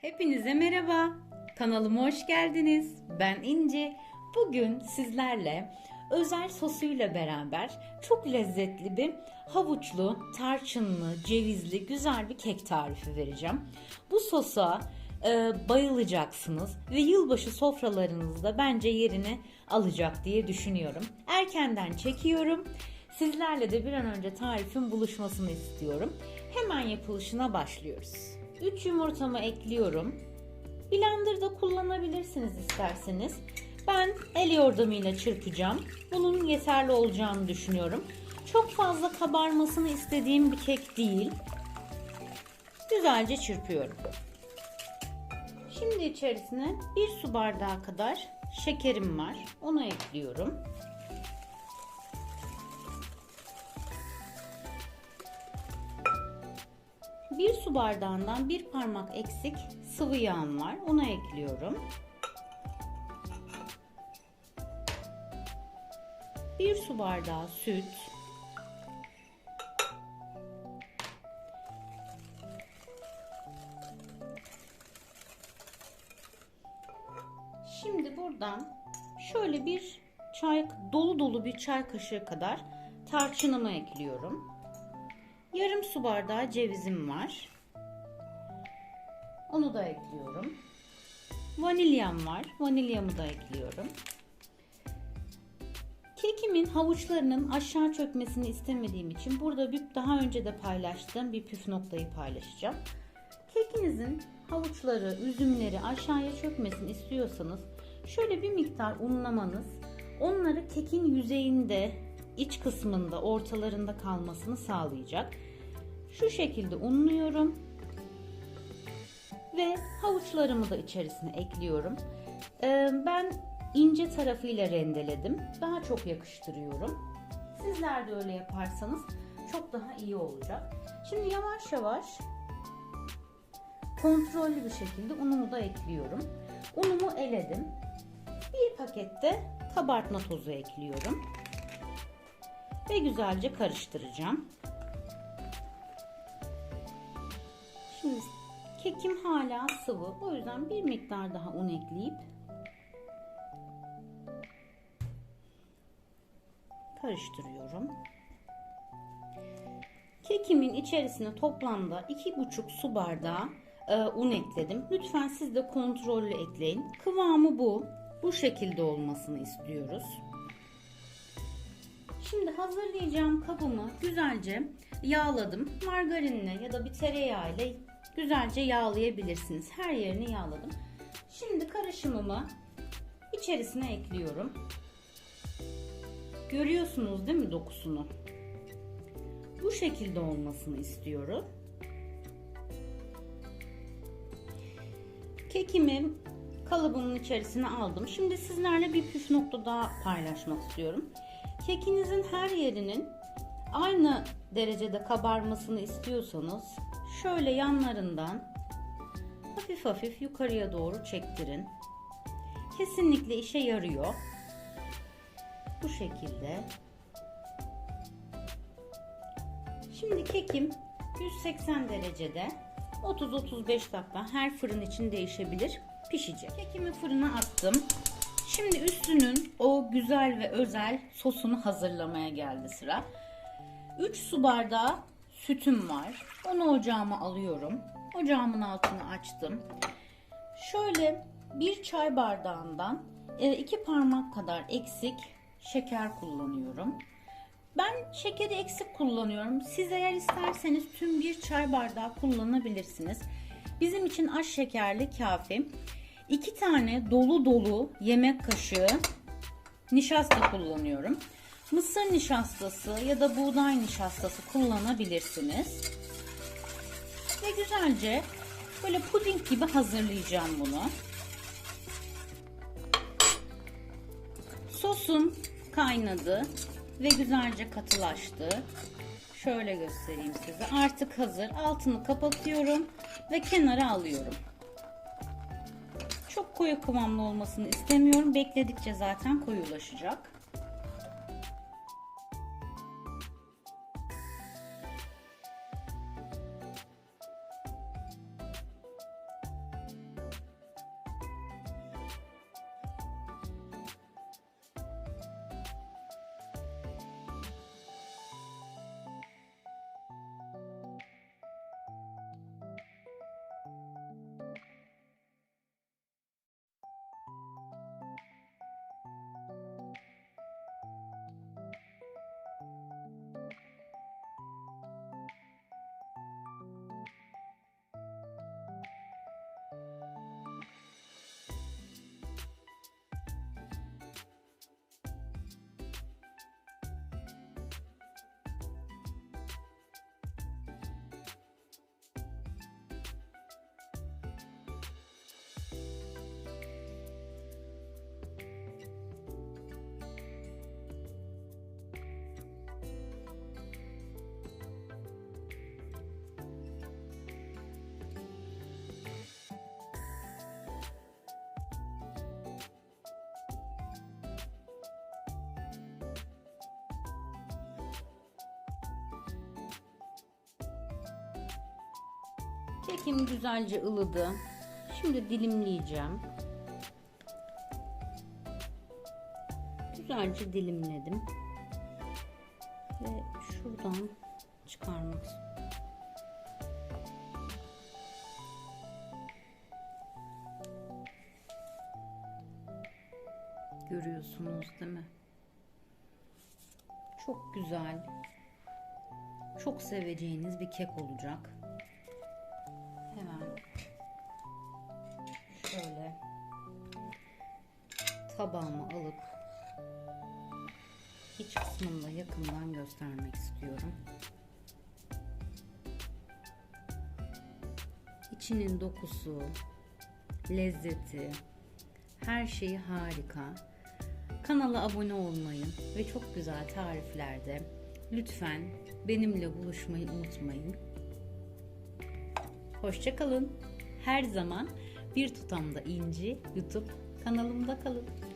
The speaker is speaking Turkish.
Hepinize merhaba. Kanalıma hoş geldiniz. Ben İnci. Bugün sizlerle özel sosuyla beraber çok lezzetli bir havuçlu, tarçınlı, cevizli güzel bir kek tarifi vereceğim. Bu sosa e, bayılacaksınız ve yılbaşı sofralarınızda bence yerini alacak diye düşünüyorum. Erkenden çekiyorum. Sizlerle de bir an önce tarifin buluşmasını istiyorum. Hemen yapılışına başlıyoruz. 3 yumurtamı ekliyorum. Blender'da kullanabilirsiniz isterseniz. Ben el yordamıyla çırpacağım. Bunun yeterli olacağını düşünüyorum. Çok fazla kabarmasını istediğim bir kek değil. Güzelce çırpıyorum. Şimdi içerisine bir su bardağı kadar şekerim var. Onu ekliyorum. Bir su bardağından bir parmak eksik sıvı yağım var. Onu ekliyorum. Bir su bardağı süt. Şimdi buradan şöyle bir çay dolu dolu bir çay kaşığı kadar tarçınımı ekliyorum. Yarım su bardağı cevizim var. Onu da ekliyorum. Vanilyam var. Vanilyamı da ekliyorum. Kekimin havuçlarının aşağı çökmesini istemediğim için burada bir daha önce de paylaştığım bir püf noktayı paylaşacağım. Kekinizin havuçları, üzümleri aşağıya çökmesini istiyorsanız şöyle bir miktar unlamanız onları kekin yüzeyinde iç kısmında ortalarında kalmasını sağlayacak. Şu şekilde unluyorum. Ve havuçlarımı da içerisine ekliyorum. Ee, ben ince tarafıyla rendeledim. Daha çok yakıştırıyorum. Sizler de öyle yaparsanız çok daha iyi olacak. Şimdi yavaş yavaş kontrollü bir şekilde unumu da ekliyorum. Unumu eledim. Bir pakette kabartma tozu ekliyorum. Ve güzelce karıştıracağım. Şimdi kekim hala sıvı. O yüzden bir miktar daha un ekleyip karıştırıyorum. Kekimin içerisine toplamda 2,5 su bardağı e, un ekledim. Lütfen siz de kontrollü ekleyin. Kıvamı bu. Bu şekilde olmasını istiyoruz. Şimdi hazırlayacağım kabımı güzelce yağladım. Margarinle ya da bir tereyağı ile güzelce yağlayabilirsiniz. Her yerini yağladım. Şimdi karışımımı içerisine ekliyorum. Görüyorsunuz değil mi dokusunu? Bu şekilde olmasını istiyorum. Kekimi kalıbımın içerisine aldım. Şimdi sizlerle bir püf nokta daha paylaşmak istiyorum. Kekinizin her yerinin aynı derecede kabarmasını istiyorsanız şöyle yanlarından hafif hafif yukarıya doğru çektirin. Kesinlikle işe yarıyor. Bu şekilde. Şimdi kekim 180 derecede 30-35 dakika her fırın için değişebilir pişecek. Kekimi fırına attım. Şimdi üstünün o güzel ve özel sosunu hazırlamaya geldi sıra. 3 su bardağı sütüm var. Onu ocağıma alıyorum. Ocağımın altını açtım. Şöyle bir çay bardağından e, iki parmak kadar eksik şeker kullanıyorum. Ben şekeri eksik kullanıyorum. Siz eğer isterseniz tüm bir çay bardağı kullanabilirsiniz. Bizim için az şekerli kafi. 2 tane dolu dolu yemek kaşığı nişasta kullanıyorum. Mısır nişastası ya da buğday nişastası kullanabilirsiniz. Ve güzelce böyle puding gibi hazırlayacağım bunu. Sosum kaynadı ve güzelce katılaştı. Şöyle göstereyim size. Artık hazır. Altını kapatıyorum ve kenara alıyorum. Koyu kıvamlı olmasını istemiyorum. Bekledikçe zaten koyulaşacak. Kekim güzelce ılıdı. Şimdi dilimleyeceğim. Güzelce dilimledim. Ve şuradan çıkarmak Görüyorsunuz değil mi? Çok güzel. Çok seveceğiniz bir kek olacak. Tabağıma alıp iç kısmını da yakından göstermek istiyorum. İçinin dokusu, lezzeti, her şeyi harika. Kanala abone olmayı ve çok güzel tariflerde lütfen benimle buluşmayı unutmayın. Hoşçakalın. Her zaman bir tutamda inci YouTube kanalımda kalın.